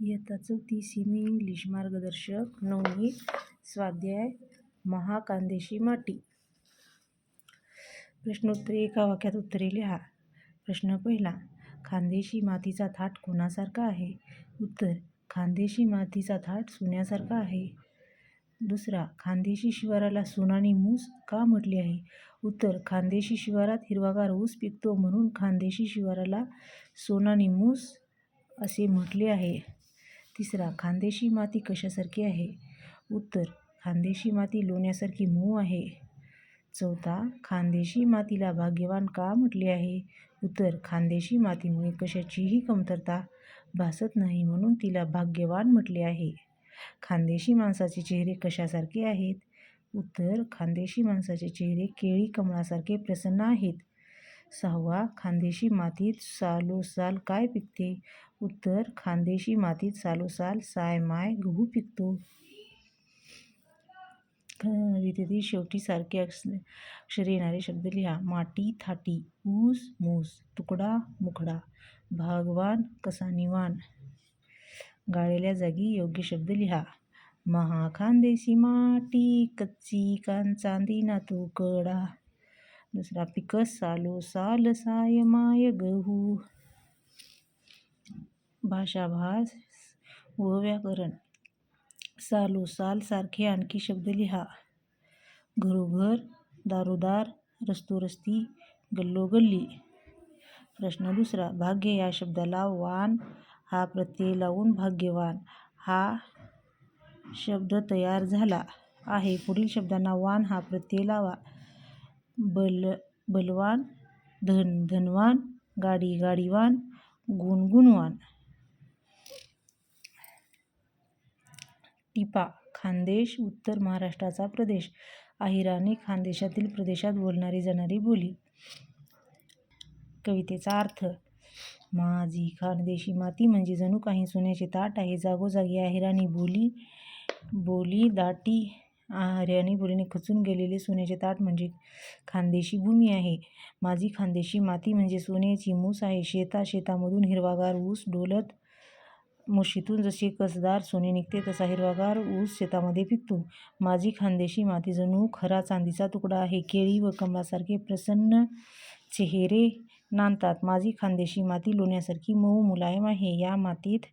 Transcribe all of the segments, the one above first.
इयत्ता चौथी मी इंग्लिश मार्गदर्शक नवमी स्वाध्याय महाकांदेशी माटी. प्रश्नोत्तरे एका वाक्यात उत्तरे लिहा. प्रश्न पहिला खानदेशी मातीचा थाट कोणासारखा आहे? उत्तर खानदेशी मातीचा थाट सोन्यासारखा आहे. दुसरा खानदेशी शिवाराला सोनानी मूस का म्हटले आहे? उत्तर खानदेशी शिवारात हिरवागार ऊस पिकतो म्हणून खानदेशी शिवाराला सोनानी मूस असे म्हटले आहे. तिसरा खानदेशी माती कशासारखी आहे? उत्तर खानदेशी माती लोण्यासारखी मऊ आहे. चौथा खानदेशी मातीला भाग्यवान का म्हटले आहे? उत्तर खानदेशी मातीमुळे कशाचीही कमतरता भासत नाही म्हणून तिला भाग्यवान म्हटले आहे. खानदेशी माणसाचे चेहरे कशासारखे आहेत? उत्तर खानदेशी माणसाचे चेहरे केळी कमळासारखे प्रसन्न आहेत. सहावा खानदेशी मातीत सालोसाल काय पिकते? उत्तर खानदेशी मातीत सालोसाल सायमाय गहू पिकतो. कवितेतील शेवटी सारखे अक्षरे येणारे शब्द लिहा. माटी थाटी ऊस मूस तुकडा मुखडा. भागवान कसा निवान? गाळलेल्या जागी योग्य शब्द लिहा. महाखानदेशी माटी कच्ची कान चांदी ना तुकडा. दुसरा पिकस सालो साल साय माय गहू. भाषाभास व व्याकरण. सालो साल सारखे आणखी शब्द लिहा. घरोघर दारोदार रस्तोरस्ती गल्लोगल्ली. प्रश्न दुसरा भाग्य या शब्दाला वान हा प्रत्यय लावून भाग्यवान हा शब्द तयार झाला आहे. पुढील शब्दांना वान हा प्रत्यय लावा. बल बलवान धन धनवान गाडी गाडीवान गुणगुणवान टिपा खानदेश उत्तर महाराष्ट्राचा प्रदेश. अहिराणी खानदेशातील प्रदेशात बोलणारी जाणारी बोली. कवितेचा अर्थ माझी खानदेशी माती म्हणजे जणू काही सोन्याचे ताट आहे. जागोजागी अहिराणी बोली बोली दाटी हरियाणी बोलीने खचून गेलेले सोन्याचे ताट म्हणजे खानदेशी भूमी आहे. माझी खानदेशी माती म्हणजे सोन्याची मूस आहे. शेता शेतामधून हिरवागार ऊस डोलत मुशीतून जसे कसदार सोने निघते तसा हिरवागार ऊस शेतामध्ये पिकतो. माझी खानदेशी माती जणू खरा चांदीचा तुकडा आहे. केळी व कमळासारखे प्रसन्न चेहरे नांदतात. माझी खानदेशी माती लोण्यासारखी मऊ मुलायम आहे. या मातीत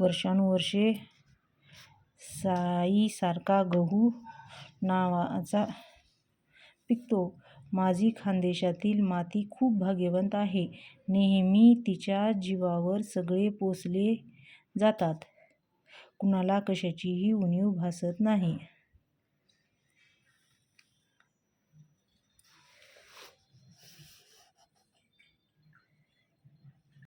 वर्षानुवर्षे साईसारखा गहू नावाचा पिकतो. माझी खानदेशातील माती खूप भाग्यवंत आहे. नेहमी तिच्या जीवावर सगळे पोसले जातात. कुणाला कशाचीही उणीव भासत नाही.